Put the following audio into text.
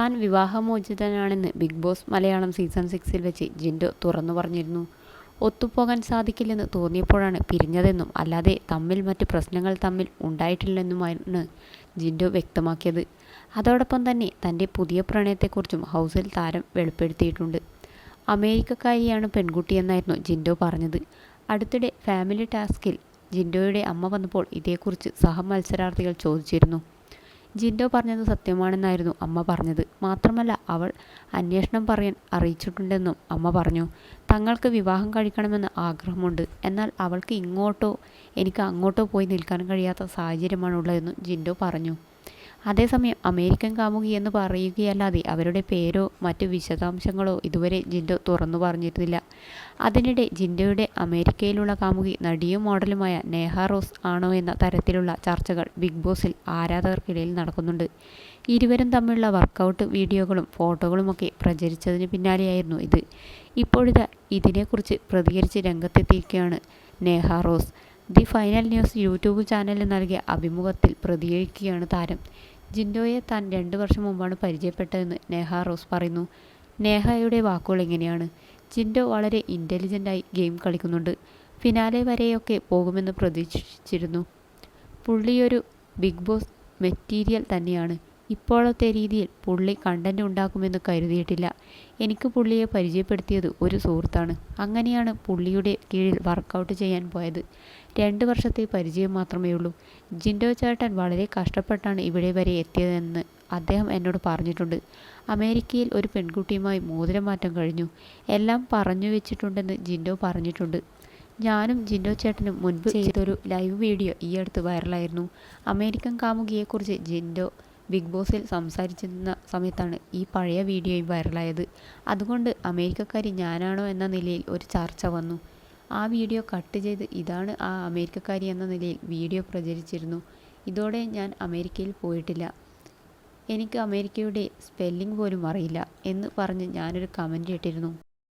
താൻ വിവാഹമോചിതനാണെന്ന് big boss Malayalam season സിക്സിൽ വെച്ച് ജിൻഡോ തുറന്നു പറഞ്ഞിരുന്നു. ഒത്തുപോകാൻ സാധിക്കില്ലെന്ന് തോന്നിയപ്പോഴാണ് പിരിഞ്ഞതെന്നും അല്ലാതെ തമ്മിൽ മറ്റ് പ്രശ്നങ്ങൾ തമ്മിൽ ഉണ്ടായിട്ടില്ലെന്നുമാണ് ജിൻഡോ വ്യക്തമാക്കിയത്. അതോടൊപ്പം തന്നെ തന്റെ പുതിയ പ്രണയത്തെക്കുറിച്ചും ഹൗസിൽ താരം വെളിപ്പെടുത്തിയിട്ടുണ്ട്. അമേരിക്കക്കാരിയാണ് പെൺകുട്ടിയെന്നായിരുന്നു ജിൻഡോ പറഞ്ഞത്. അടുത്തിടെ ഫാമിലി ടാസ്കിൽ ജിൻഡോയുടെ അമ്മ വന്നപ്പോൾ ഇതേക്കുറിച്ച് സഹമത്സരാർത്ഥികൾ ചോദിച്ചിരുന്നു. ജിൻഡോ പറഞ്ഞത് സത്യമാണെന്നായിരുന്നു അമ്മ പറഞ്ഞത്. മാത്രമല്ല അവൾ അന്വേഷണം പറയാൻ അറിയിച്ചിട്ടുണ്ടെന്നും അമ്മ പറഞ്ഞു. തങ്ങൾക്ക് വിവാഹം കഴിക്കണമെന്ന് ആഗ്രഹമുണ്ട്. എന്നാൽ അവൾക്ക് ഇങ്ങോട്ടോ എനിക്ക് അങ്ങോട്ടോ പോയി നിൽക്കാൻ കഴിയാത്ത സാഹചര്യമാണുള്ളതെന്നും ജിൻഡോ പറഞ്ഞു. അതേസമയം അമേരിക്കൻ കാമുകി എന്ന് പറയുകയല്ലാതെ അവരുടെ പേരോ മറ്റ് വിശദാംശങ്ങളോ ഇതുവരെ ജിൻഡോ തുറന്നു പറഞ്ഞിരുന്നില്ല. അതിനിടെ ജിൻഡോയുടെ അമേരിക്കയിലുള്ള കാമുകി നടിയും മോഡലുമായ നേഹ റോസ് ആണോ എന്ന തരത്തിലുള്ള ചർച്ചകൾ ബിഗ് ബോസിൽ ആരാധകർക്കിടയിൽ നടക്കുന്നുണ്ട്. ഇരുവരും തമ്മിലുള്ള വർക്കൗട്ട് വീഡിയോകളും ഫോട്ടോകളുമൊക്കെ പ്രചരിച്ചതിന് പിന്നാലെയായിരുന്നു ഇത്. ഇപ്പോഴിതാ ഇതിനെക്കുറിച്ച് പ്രതികരിച്ച് രംഗത്തെത്തിയിരിക്കുകയാണ് Neha Rose. The final news YouTube ചാനലിൽ നൽകിയ അഭിമുഖത്തിൽ പ്രതികരിക്കുകയാണ് താരം. ജിൻഡോയെ താൻ രണ്ട് വർഷം മുമ്പാണ് പരിചയപ്പെട്ടതെന്ന് നേഹ റോസ് പറയുന്നു. നേഹയുടെ വാക്കുകൾ എങ്ങനെയാണ് ജിൻഡോ വളരെ ഇന്റലിജന്റായി ഗെയിം കളിക്കുന്നുണ്ട്. ഫിനാലെ വരെയൊക്കെ പോകുമെന്ന് പ്രതീക്ഷിച്ചിരുന്നു. പുള്ളിയൊരു ബിഗ് ബോസ് മെറ്റീരിയൽ തന്നെയാണ്. ഇപ്പോഴത്തെ രീതിയിൽ പുള്ളി കണ്ടന്റ് ഉണ്ടാക്കുമെന്ന് കരുതിയിട്ടില്ല. എനിക്ക് പുള്ളിയെ പരിചയപ്പെടുത്തിയത് ഒരു സുഹൃത്താണ്. അങ്ങനെയാണ് പുള്ളിയുടെ കീഴിൽ വർക്കൗട്ട് ചെയ്യാൻ പോയത്. രണ്ട് വർഷത്തെ പരിചയം മാത്രമേ ഉള്ളൂ. ജിൻഡോ ചേട്ടൻ വളരെ കഷ്ടപ്പെട്ടാണ് ഇവിടെ വരെ എത്തിയതെന്ന് അദ്ദേഹം എന്നോട് പറഞ്ഞിട്ടുണ്ട്. അമേരിക്കയിൽ ഒരു പെൺകുട്ടിയുമായി മോതിരമാറ്റം കഴിഞ്ഞു. എല്ലാം പറഞ്ഞു വെച്ചിട്ടുണ്ടെന്ന് ജിൻഡോ പറഞ്ഞിട്ടുണ്ട്. ഞാനും ജിൻഡോ ചേട്ടനും മുൻപ് ചെയ്തൊരു ലൈവ് വീഡിയോ ഈ അടുത്ത് വൈറലായിരുന്നു അമേരിക്കൻ കാമുകിയെക്കുറിച്ച് ജിൻഡോ ബിഗ് ബോസിൽ സംസാരിച്ചിരുന്ന സമയത്താണ് ഈ പഴയ വീഡിയോയും വൈറലായത്. അതുകൊണ്ട് അമേരിക്കക്കാരി ഞാനാണോ എന്ന നിലയിൽ ഒരു ചർച്ച വന്നു. ആ വീഡിയോ കട്ട് ചെയ്ത് ഇതാണ് ആ അമേരിക്കക്കാരി എന്ന നിലയിൽ വീഡിയോ പ്രചരിച്ചിരുന്നു. ഇതോടെ ഞാൻ അമേരിക്കയിൽ പോയിട്ടില്ല. എനിക്ക് അമേരിക്കയുടെ സ്പെല്ലിംഗ് പോലും അറിയില്ല എന്ന് പറഞ്ഞ് ഞാനൊരു കമന്റ് ഇട്ടിരുന്നു.